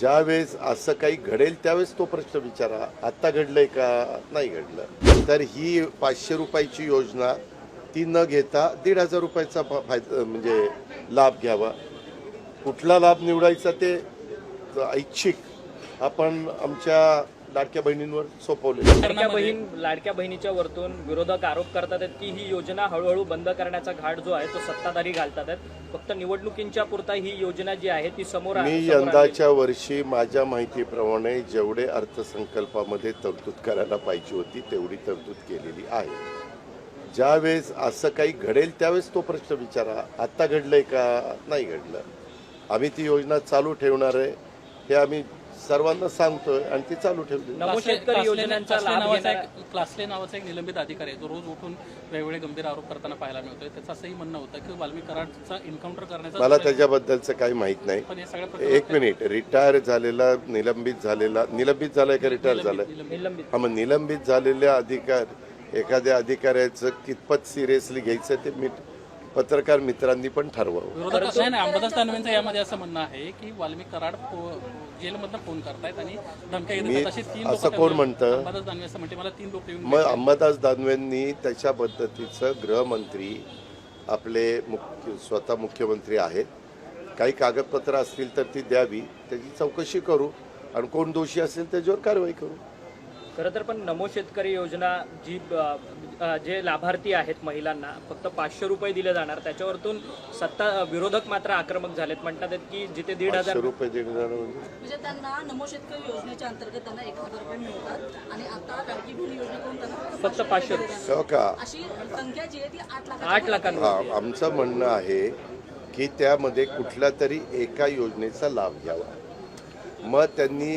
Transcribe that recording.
ज्यावेळेस असं काही घडेल त्यावेळेस तो प्रश्न विचारा. आत्ता घडलंय का? नाही घडलं. तर ही पाचशे रुपयाची योजना ती न घेता दीड हजार रुपयाचा फायदा म्हणजे लाभ घ्यावा. कुठला लाभ निवडायचा ते ऐच्छिक. आपण आमच्या लाडक्या बहिणींवर सोपवले. लाडक्या बहीण लाडक्या बहिणीच्या वरतून विरोधक आरोप करतात आहेत की ही योजना हळूहळू बंद करण्याचा घाट जो आहे तो सत्ताधारी घालतात आहेत. फक्त निवडणुकींच्या पुरता ही योजना जी आहे ती समोर आ- मी समोर आणली. यंदाच्या वर्षी माझ्या माहितीप्रमाणे जेवढे अर्थसंकल्पामध्ये तरतूद करायला पाहिजे होती तेवढी तरतूद केलेली आहे. ज्यावेळेस असं काही घडेल त्यावेळेस तो प्रश्न विचारा आत्ता घडलंय का? नाही घडलं. आम्ही ती योजना चालू ठेवणार आहे हे आम्ही सर्वांना सांगतोय आणि ती चालू ठेवली. नमो शेतकरी योजनांचा क्लासले लाभ नावाचा एक क्लासले नावाचा एक निलंबित अधिकारी आहे जो रोज उठून वेगवेगळे गंभीर आरोप करताना पाहायला मिळतोय. त्याचं असंही म्हणणं होतं की वाल्मी कराडचा एन्काउंटर करण्याचा मला त्याच्याबद्दलचं काही माहीत नाही. हे एक मिनिट. रिटायर झालेला निलंबित झालेला निलंबित झालाय का रिटायर झालाय निलंबित. हा मग निलंबित झालेल्या अधिकार एखाद्या अधिकाऱ्याचं कितपत सिरियसली घ्यायचं ते मी पत्रकार मित्रांनी पण ठरवावं. अंबादास दानवेंचं यामध्ये असं म्हणणं आहे की वाल्मी कराड फो- जेलमधनं फोन करतायत आणि धमक्या येत मी- आहेत. अशी तीन असं लोकं कोण म्हणतं? अंबादास दानवे असं म्हणते मला तीन लोक येऊन मग अंबादास दानवेंनी त्याच्या पद्धतीचं गृहमंत्री आपले मुख्य स्वतः मुख्यमंत्री आहेत. काही कागदपत्र असतील तर ती द्यावी. त्याची चौकशी करू. आणि कोण दोषी असेल त्याच्यावर कारवाई करू. खरं तर पण नमो शेतकरी योजना जी जे लाभार्थी आहेत महिलांना फक्त पाचशे रुपये दिले जाणार. त्याच्यावरतून सत्ता विरोधक मात्र आक्रमक झालेत. म्हणतात की जिथे दीड हजार रुपये देणार म्हणजे? म्हणजे त्यांना नमो शेतकरी योजनेच्या अंतर्गत त्यांना एक हजार रुपये मिळतात. आणि आता लाडकी बहीण योजनेकडून त्यांना फक्त पाचशे रुपये हो का? अशी संख्या जी आहे ती आठ लाख आठ हा आमचं म्हणणं आहे की त्यामध्ये कुठल्या तरी एका योजनेचा लाभ घ्यावा. मग त्यांनी